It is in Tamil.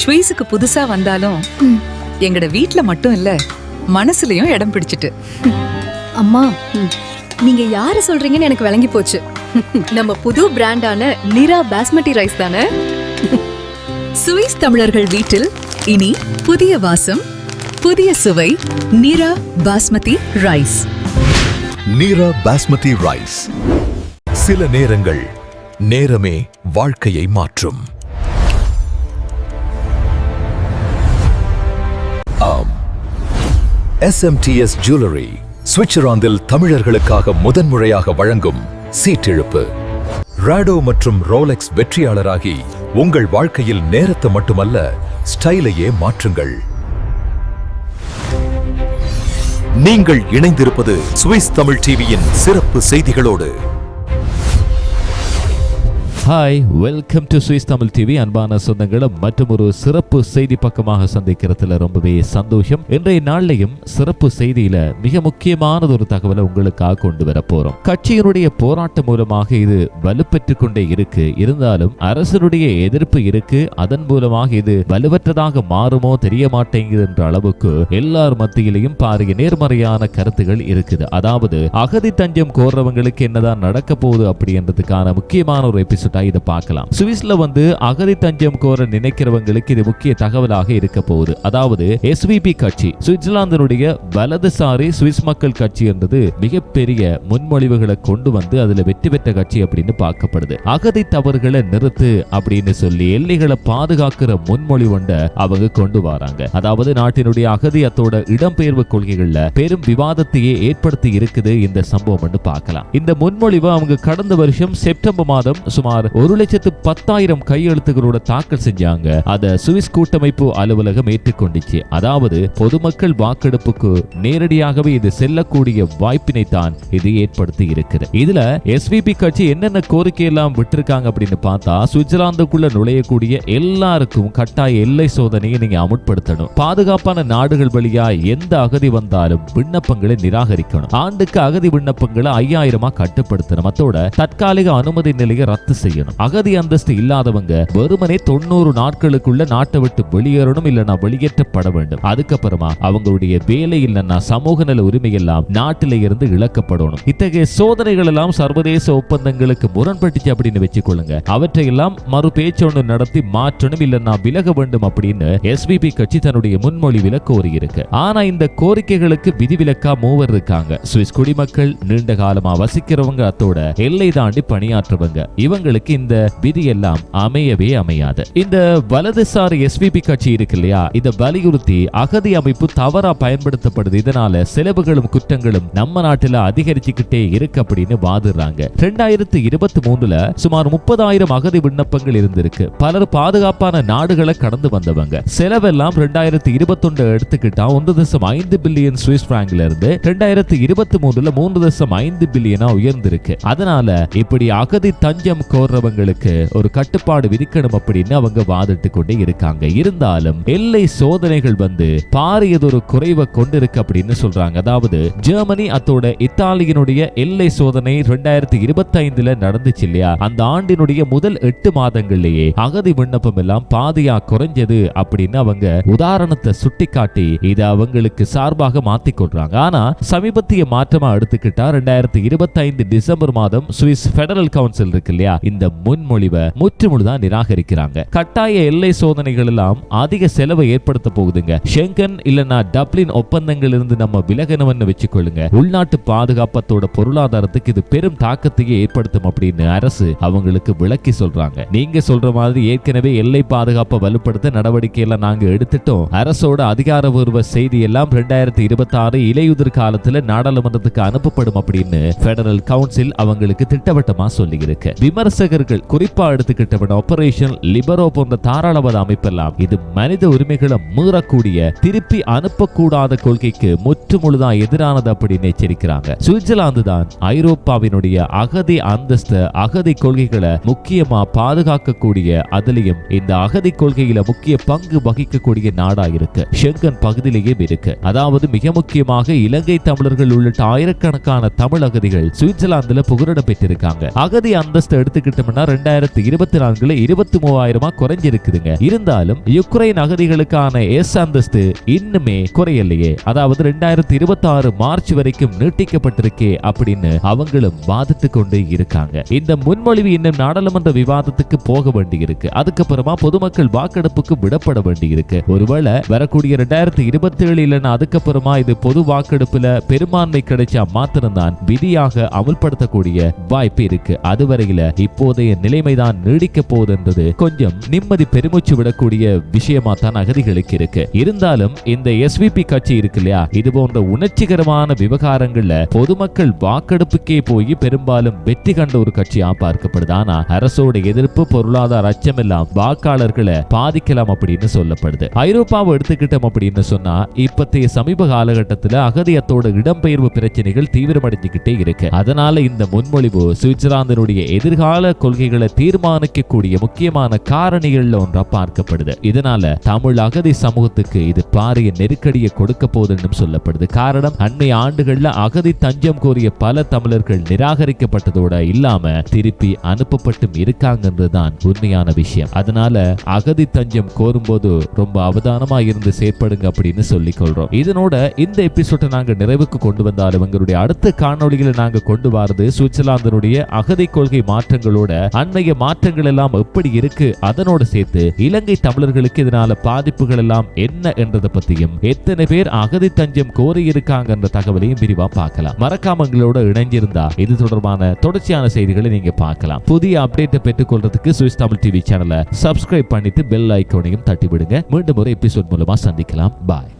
ஸ்வீஸுக்கு புதுசா வந்தாலும் எங்கட வீட்ல மட்டும் இல்ல மனசுலயும் இடம் பிடிச்சிட்டு. அம்மா நீங்க யாரு சொல்றீங்கன்னு எனக்கு விளங்கி போச்சு. நம்ம புது பிராண்டான நிரா பாஸ்மதி ரைஸ் தானே? சுவிஸ் தமிழர்கள் வீட்டில் இனி புதிய வாசம் புதிய சுவை நிரா பாஸ்மதி ரைஸ். நீரா பாஸ்மதி ரைஸ். சில நேரங்கள் நேரமே வாழ்க்கையை மாற்றும். எஸ்எம்டிஎஸ் ஜுவல்லரி சுவிட்சர்லாந்தில் தமிழர்களுக்காக முதன்முறையாக வழங்கும் சீட்டிழுப்பு. ராடோ மற்றும் ரோலெக்ஸ் வெற்றியாளராகி உங்கள் வாழ்க்கையில் நேரத்தை மட்டுமல்ல ஸ்டைலையே மாற்றுங்கள். நீங்கள் இணைந்திருப்பது சுவிஸ் தமிழ் டிவியின் சிறப்பு செய்திகளோடு. Hi welcome to Swiss Tamil TV அன்பான சொந்தங்களும் மற்றும் ஒரு சிறப்பு செய்தி பக்கமாக சந்திக்கிறதுல ரொம்பவே சந்தோஷம். இன்றைய நாள்லையும் சிறப்பு செய்தியில மிக முக்கியமானது ஒரு தகவலை உங்களுக்காக கொண்டு வர போறோம். கட்சியினுடைய போராட்டம் மூலமாக இது வலுப்பெற்று கொண்டே இருக்கு. இருந்தாலும் அரசனுடைய எதிர்ப்பு இருக்கு. அதன் மூலமாக இது வலுவற்றதாக மாறுமோ தெரிய மாட்டேங்குது என்ற அளவுக்கு எல்லார் மத்தியிலையும் பாரிய நேர்மறையான கருத்துகள் இருக்குது. அதாவது அகதி தஞ்சம் கோர்றவங்களுக்கு என்னதான் நடக்க போகுது அப்படின்றதுக்கான முக்கியமான ஒரு எபிசோட் இதை பார்க்கலாம். சுவிஸ்ல வந்து அகதி தஞ்சம் கோர நினைக்கிறவங்களுக்கு இது முக்கிய தகவலாக இருக்க போகுது. அதாவது எஸ்விபி கட்சி சுவிட்சர்லாந்தினுடைய வலதுசாரி சுவிஸ் மக்கள் கட்சி என்றது மிகப்பெரிய முன்மொழிவுகளை கொண்டு வந்து அதுல வெற்றி பெற்ற கட்சி அப்படின்னு பார்க்கப்படுது. அகதி தவறுகளை நிறுத்து அப்படின்னு சொல்லி எல்லைகளை பாதுகாக்கிற முன்மொழி கொண்ட அவங்க கொண்டு வராங்க. அதாவது நாட்டினுடைய அகதியத்தோட இடம்பெயர்வு கொள்கைகள்ல பெரும் விவாதத்தையே ஏற்படுத்தி இருக்குது இந்த சம்பவம் பார்க்கலாம். இந்த முன்மொழிவை அவங்க கடந்த வருஷம் செப்டம்பர் மாதம் சுமார் ஒரு லட்சத்து பத்தாயிரம் கையெழுத்துகளோட தாக்கல் செஞ்சாங்க. அத சுவிஸ் கூட்டமைப்பு அலுவலகம் ஏற்றுக்கொண்டுச்சு. அதாவது பொதுமக்கள் வாக்கெடுப்புக்கு நேரடியாகவே இது செல்லக்கூடிய வாய்ப்பினை தான் இது ஏற்படுத்தி இருக்குது. இதுல எஸ்விபி கட்சி என்னென்ன கோரிக்கை எல்லாம் விட்டிருக்காங்க அப்படின்னு பார்த்தா சுவிட்சர்லாந்துக்குள்ள நுழையக்கூடிய எல்லாருக்கும் கட்டாய எல்லை சோதனையை நீங்க அமுட்படுத்தணும் பாதுகாப்பான நாடுகள் வழியா எந்த அகதி வந்தாலும் விண்ணப்பங்களை நிராகரிக்கணும். ஆண்டுக்கு அகதி விண்ணப்பங்களை ஐயாயிரமா கட்டுப்படுத்தணும். அத்தோட தற்காலிக அனுமதி நிலையை ரத்து செய்யணும். அகதி அந்தஸ்து இல்லாதவங்க வெறுமனே தொண்ணூறு நாட்களுக்குள்ள நாட்டை விட்டு வெளியேறணும் இல்லைன்னா வெளியேற்றப்பட வேண்டும். அதுக்கப்புறமா அவங்களுடைய வேலை இல்லைன்னா சமூக நல உரிமை எல்லாம் நாட்டில இருந்து இழக்கப்படணும். இத்தகைய சோதனைகள் எல்லாம் சர்வதேச ஒப்பந்தங்களுக்கு முரண்பட்டுச்சு அப்படின்னு வச்சுக்கொள்ளுங்க. அவற்றையெல்லாம் மறு பேச்சொன்னு நடத்தி மாற்றணும் இல்லைன்னா விலக வேண்டும் அப்படின்னு எஸ்பிபி கட்சி தன்னுடைய முன்மொழிவில கோரியிருக்கு. ஆனா இந்த கோரிக்கைகளுக்கு விதிவிலக்கா மூவர் இருக்காங்க. சுவிஸ் குடிமக்கள் நீண்ட காலமா வசிக்கிறவங்க அத்தோட எல்லை தாண்டி பணியாற்றுவங்க. இவங்களுக்கு இந்த விதி எல்லாம் அமையவே அமையாது. இந்த வலதுசாரி எஸ்பிபி கட்சி இருக்கு இல்லையா? இதை வலியுறுத்தி அகதி அமைப்பு தவறா பயன்படுத்தப்படுது. இதனால செலவுகளும் குற்றங்களும் நம்ம நாட்டுல அதிகரிச்சுக்கிட்டே இருக்கு அப்படின்னு வாதிடுறாங்க. ரெண்டாயிரத்தி இருபத்தி மூணுல சுமார் முப்பதாயிரம் அகதி விண்ணப்பங்கள் இருந்திருக்கு. பலர் பாதுகாப்பான நாடுகளை கடந்து வந்தவங்க. செலவெல்லாம் ரெண்டாயிரத்தி இருபத்தி ஒன்று எடுத்துக்கிட்டா ஒன்று தசம் ஐந்து பில்லியன் சுவிஸ் பிராங்க்ல இருந்து ரெண்டாயிரத்தி இருபத்தி மூணுல மூன்று தசம் ஐந்து பில்லியனா உயர்ந்திருக்கு. அதனால இப்படி அகதி தஞ்சம் கோர்றவங்களுக்கு ஒரு கட்டுப்பாடு விதிக்கணும் அப்படின்னு அவங்க வாதிட்டு கொண்டே இருக்காங்க. இருந்தாலும் எல்லை சோதனைகள் வந்து பாரியதொரு குறைவை கொண்டிருக்கு அப்படின்னு சொல்றாங்க. அதாவது ஜெர்மனி அத்தோட இத்தாலியினுடைய எல்லை சோதனை ரெண்டாயிரத்தி இருபத்தி ஐந்துல நடந்துச்சு இல்லையா? அந்த ஆண்டினுடைய முதல் எட்டு மாதங்கள்லயே அகதி விண்ணப்பம் எல்லாம் பாதியா குறைஞ்சது அப்படின்னு அவங்க உதாரணத்தை சுட்டிக்காட்டி இதை அவங்களுக்கு சார்பாக மாத்திக் கொள்றாங்க. ஆனா சமீபத்திய மாற்றமா எடுத்துக்கிட்டா ரெண்டாயிரத்தி இருபத்தி ஐந்து டிசம்பர் மாதம் சுவிஸ் பெடரல் கவுன்சில் இருக்கு இல்லையா? இந்த முன்மொழிவை முற்றுமுழுதா நிராகரிக்கிறாங்க. கட்டாய எல்லை சோதனைகள் எல்லாம் அதிக செலவை ஏற்படுத்த போகுதுங்க. ஷெங்கன் இல்லனா டப்ளின் ஒப்பந்தங்கள் இருந்து நம்ம விலகணும்னு வச்சுக்கொள்ளுங்க. உள்நாட்டு பாதுகாப்பத்தோட பொருளாதாரத்துக்கு இது பெரும் தாக்கத்தையே ஏற்படுத்தும் அப்படின்னு அரசு அவங்களுக்கு விளக்கி சொல்றாங்க. நீங்க சொல்ற மாதிரி ஏற்கனவே எல்லை பாதுகாப்பை வலுப்படுத்த நடவடிக்கை எல்லாம் நாங்க எடுத்துட்டோம். அரசோட அதிகாரபூர்வ செய்தி எல்லாம் ரெண்டாயிரத்தி இருபத்தி ஆறு இலையுதிர் காலத்துல நாடாளுமன்றத்துக்கு அனுப்பப்படும் அப்படின்னு பெடரல் கவுன்சில் அவங்களுக்கு திட்டவட்டமா சொல்லி இருக்கு விமர்சக விமர்சகர்கள் குறிப்பா எடுத்துக்கிட்டவன் ஆபரேஷன் லிபரோ போன்ற தாராளவாத அமைப்பெல்லாம் இது மனித உரிமைகளை மீறக்கூடிய திருப்பி அனுப்பக்கூடாத கொள்கைக்கு முற்றுமுழுதான் எதிரானது அப்படின்னு எச்சரிக்கிறாங்க. சுவிட்சர்லாந்து தான் ஐரோப்பாவினுடைய அகதி அந்தஸ்து அகதி கொள்கைகளை முக்கியமா பாதுகாக்கக்கூடிய அதுலயும் இந்த அகதி கொள்கையில முக்கிய பங்கு வகிக்கக்கூடிய நாடா இருக்கு. ஷெங்கன் பகுதியிலேயே இருக்கு. அதாவது மிக முக்கியமாக இலங்கை தமிழர்கள் உள்ளிட்ட ஆயிரக்கணக்கான தமிழ் அகதிகள் சுவிட்சர்லாந்துல புகலிடம் பெற்றிருக்காங்க. அகதி அந்தஸ்து எடுத்துக்கிட்ட பார்த்தோம்னா ரெண்டாயிரத்தி இருபத்தி நான்குல இருபத்தி மூவாயிரமா குறைஞ்சிருக்குதுங்க. இருந்தாலும் யுக்ரைன் அகதிகளுக்கான எஸ் அந்தஸ்து இன்னுமே குறையலையே. அதாவது ரெண்டாயிரத்தி இருபத்தி ஆறு மார்ச் வரைக்கும் நீட்டிக்கப்பட்டிருக்கே அப்படின்னு அவங்களும் வாதித்து கொண்டு இருக்காங்க. இந்த முன்மொழிவு இன்னும் நாடாளுமன்ற விவாதத்துக்கு போக வேண்டியிருக்கு. அதுக்கப்புறமா பொதுமக்கள் வாக்கெடுப்புக்கு விடப்பட வேண்டியிருக்கு. ஒருவேளை வரக்கூடிய ரெண்டாயிரத்தி இருபத்தி ஏழு இல்லைன்னா அதுக்கப்புறமா இது பொது வாக்கெடுப்புல பெரும்பான்மை கிடைச்சா மாத்திரம்தான் விதியாக அமல்படுத்தக்கூடிய வாய்ப்பு இருக்கு. அதுவரையில இப்போதைய நிலைமைதான் நீடிக்க போகுதுன்றது கொஞ்சம் நிம்மதி பெருமூச்சு விடக்கூடிய விஷயமா தான் அகதிகளுக்கு இருக்கு. இருந்தாலும் இந்த எஸ்விபி கட்சி இருக்கு இல்லையா? இது போன்ற உணர்ச்சிகரமான விவகாரங்கள்ல பொதுமக்கள் வாக்கெடுப்புக்கே போய் பெரும்பாலும் வெற்றி கண்ட ஒரு கட்சியா பார்க்கப்படுது. ஆனா அரசோட எதிர்ப்பு பொருளாதார அச்சம் எல்லாம் வாக்காளர்களை பாதிக்கலாம் அப்படின்னு சொல்லப்படுது. ஐரோப்பாவை எடுத்துக்கிட்டோம் அப்படின்னு சொன்னா இப்பத்தைய சமீப காலகட்டத்துல அகதியத்தோட இடம்பெயர்வு பிரச்சனைகள் தீவிரமடைஞ்சுக்கிட்டே இருக்கு. அதனால இந்த முன்மொழிவு சுவிட்சர்லாந்தினுடைய எதிர்கால கொள்கைகளை தீர்மானிக்கக்கூடிய முக்கியமான காரணிகள்ல ஒன்றா பார்க்கப்படுது. இதனால தமிழ் அகதி சமூகத்துக்கு இது பாரிய நெருக்கடியை கொடுக்க போதுன்னு சொல்லப்படுது. காரணம் அண்மை ஆண்டுகள்ல அகதி தஞ்சம் கோரிய பல தமிழர்கள் நிராகரிக்கப்பட்டதோட இல்லாம திருப்பி அனுப்பப்பட்டும் இருக்காங்கன்றதுதான் உண்மையான விஷயம். அதனால அகதி தஞ்சம் கோரும்போது ரொம்ப அவதானமா இருந்து செயற்படுங்க அப்படின்னு சொல்லிக் கொள்றோம் இதனோட இந்த எபிசோட நாங்க நிறைவுக்கு கொண்டு வந்தாலும் எங்களுடைய அடுத்த காணொளிகளை நாங்க கொண்டு வரது சுவிட்சர்லாந்தினுடைய அகதி கொள்கை மாற்றங்களோட அண்மைய மாற்றங்கள் எல்லாம் எப்படி இருக்கு அதனோட சேர்த்து இலங்கை தமிழர்களுக்கு இதனால பாதிப்புகள் எல்லாம் என்ன என்றதை பத்தியும் எத்தனை பேர் அகதி தஞ்சம் கோரி இருக்காங்கன்ற தகவலையும் விரிவா பார்க்கலாம். மறக்காம எங்களோட இணைஞ்சிருந்தா இது தொடர்பான தொடர்ச்சியான செய்திகளை நீங்க பார்க்கலாம். புதிய அப்டேட்டை பெற்றுக்கொள்றதுக்கு சுவிஸ் தமிழ் டிவி சேனலை சப்ஸ்கிரைப் பண்ணிட்டு பெல் ஐக்கோனையும் தட்டி விடுங்க மீண்டும் ஒரு எபிசோட் மூலமா சந்திக்கலாம். பாய்